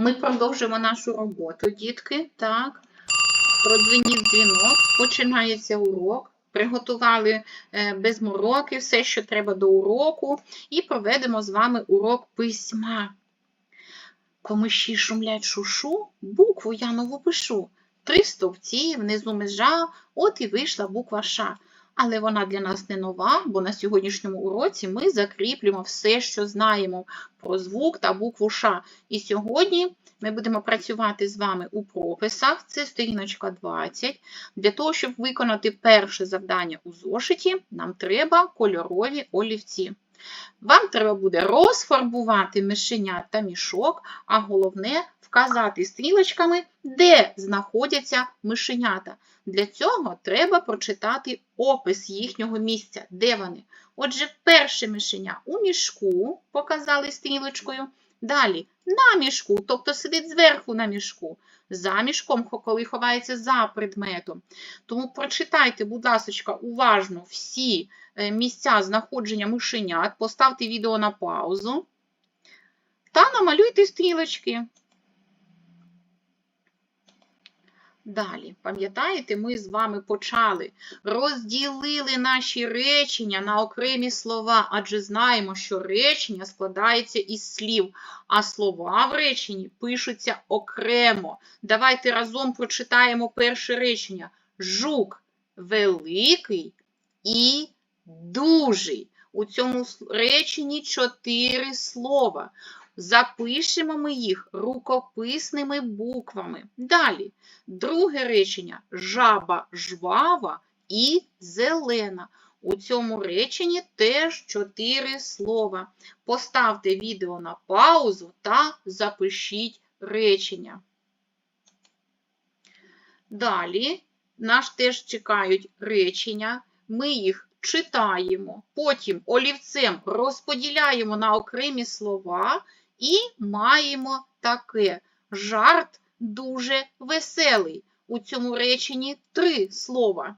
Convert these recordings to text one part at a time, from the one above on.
Ми продовжимо нашу роботу, дітки. Так. Продзвенів дзвінок, починається урок. Приготували е, без мороки все, що треба до уроку, і проведемо з вами урок письма. Комиші шумлять шушу, букву я нову пишу. Три стовпці, внизу межа, от і вийшла буква Ш. Але вона для нас не нова, бо на сьогоднішньому уроці ми закріплюємо все, що знаємо про звук та букву Ш. І сьогодні ми будемо працювати з вами у прописах, це сторіночка 20. Для того, щоб виконати перше завдання у зошиті, нам треба кольорові олівці. Вам треба буде розфарбувати мишенят та мішок, а головне вказати стрілочками, де знаходяться мишенята. Для цього треба прочитати опис їхнього місця, де вони. Отже, перше мишеня у мішку показали стрілочкою. Далі на мішку, тобто сидить зверху на мішку, за мішком, коли ховається за предметом. Тому прочитайте, будь ласка, уважно всі е, місця знаходження мишенят, поставте відео на паузу та намалюйте стрілочки. Далі, пам'ятаєте, ми з вами почали, розділили наші речення на окремі слова, адже знаємо, що речення складається із слів, а слова в реченні пишуться окремо. Давайте разом прочитаємо перше речення. Жук великий і дужий. У цьому реченні чотири слова. Запишемо ми їх рукописними буквами. Далі, друге речення жаба жвава і зелена. У цьому реченні теж чотири слова. Поставте відео на паузу та запишіть речення. Далі нас теж чекають речення. Ми їх читаємо, потім олівцем розподіляємо на окремі слова і маємо таке жарт дуже веселий. У цьому реченні три слова.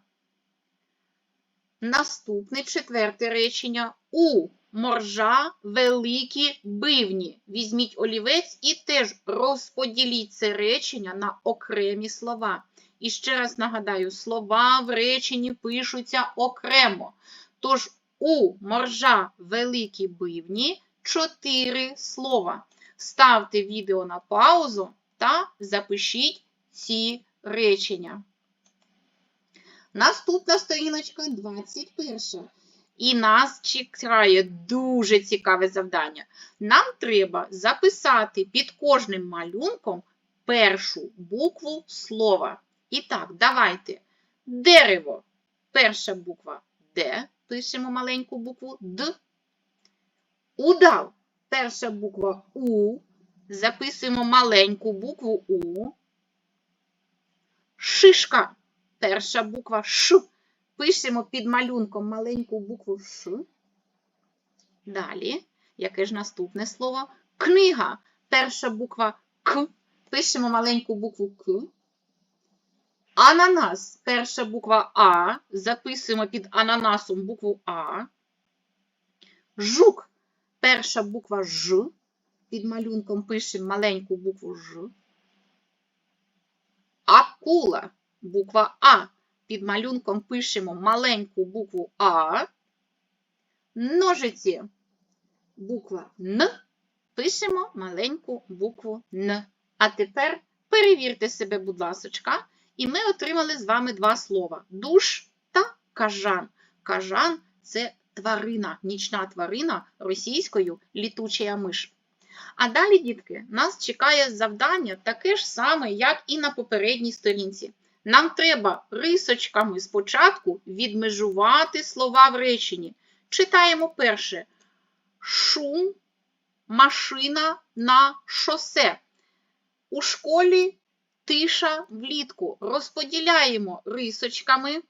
Наступне четверте речення у моржа великі бивні. Візьміть олівець і теж розподіліть це речення на окремі слова. І ще раз нагадаю, слова в реченні пишуться окремо. Тож у моржа великі бивні чотири слова. Ставте відео на паузу та запишіть ці речення. Наступна сторіночка 21. І нас чекає дуже цікаве завдання. Нам треба записати під кожним малюнком першу букву слова. І так, давайте. Дерево. Перша буква Д. Пишемо маленьку букву Д. Удав. Перша буква У. Записуємо маленьку букву У. Шишка. Перша буква Ш. Пишемо під малюнком маленьку букву Ш. Далі, яке ж наступне слово? Книга. Перша буква К. Пишемо маленьку букву К. Ананас. Перша буква А. Записуємо під ананасом букву А. Жук. Перша буква Ж. Під малюнком пишемо маленьку букву Ж. Акула. Буква А. Під малюнком пишемо маленьку букву А. Ножиці. Буква Н. Пишемо маленьку букву Н. А тепер перевірте себе, будь ласочка. І ми отримали з вами два слова: душ та кажан. Кажан це тварина, нічна тварина російською літуча миш. А далі, дітки, нас чекає завдання таке ж саме, як і на попередній сторінці. Нам треба рисочками спочатку відмежувати слова в реченні. Читаємо перше: шум, машина на шосе. У школі тиша влітку. Розподіляємо рисочками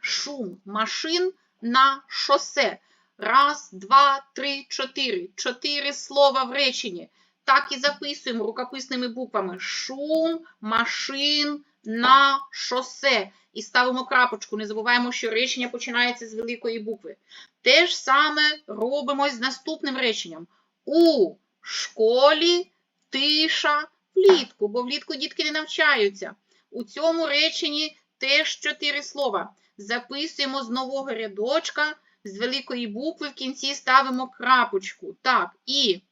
шум машин на шосе. Раз, два, три, чотири. Чотири слова в реченні. Так і записуємо рукописними буквами. Шум машин на шосе. І ставимо крапочку. Не забуваємо, що речення починається з великої букви. Те ж саме робимо з наступним реченням. У школі тиша влітку, бо влітку дітки не навчаються. У цьому реченні теж чотири слова. Записуємо з нового рядочка, з великої букви в кінці ставимо крапочку. Так, і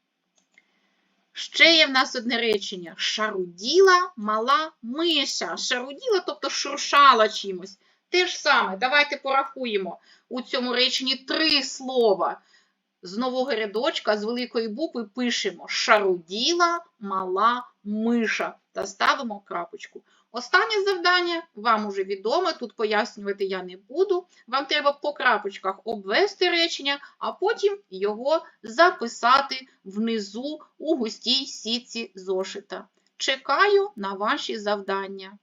ще є в нас одне речення. Шаруділа мала миша. Шаруділа, тобто шуршала чимось. Те ж саме, давайте порахуємо. У цьому реченні три слова. З нового рядочка, з великої букви пишемо шаруділа мала миша та ставимо крапочку. Останнє завдання вам уже відоме, тут пояснювати я не буду. Вам треба по крапочках обвести речення, а потім його записати внизу у густій сітці зошита. Чекаю на ваші завдання.